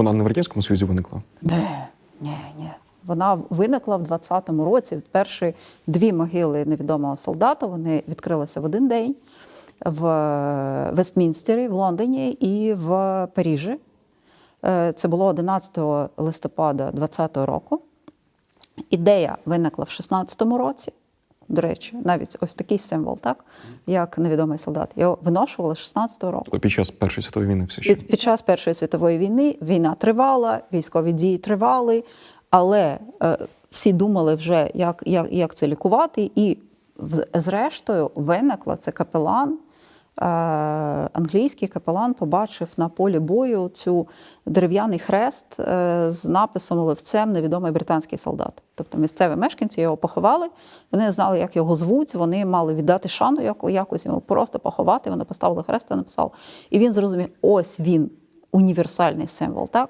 Вона не в Радянському Союзі виникла. Ні, ні, ні. Вона виникла в 20-му році. Перші дві могили невідомого солдата вони відкрилися в один день в Вестмінстері, в Лондоні і в Парижі. Е, Це було 11 листопада 20-го року. Ідея виникла в 16-му році. До речі, навіть ось такий символ, так як невідомий солдат. Його виношували з 16-го року. Під час Першої світової війни все ще. Під, під час Першої світової війни війна тривала, військові дії тривали, але е, всі думали вже, як, як, як це лікувати. І зрештою виникла це капелан. Е, англійський капелан побачив на полі бою цю дерев'яний хрест е, з написом Левцем невідомий британський солдат. Тобто місцеві мешканці його поховали, вони не знали, як його звуть, вони мали віддати шану яку- якось йому просто поховати. Вони поставили хрест і написали. І він зрозумів, ось він універсальний символ. Так?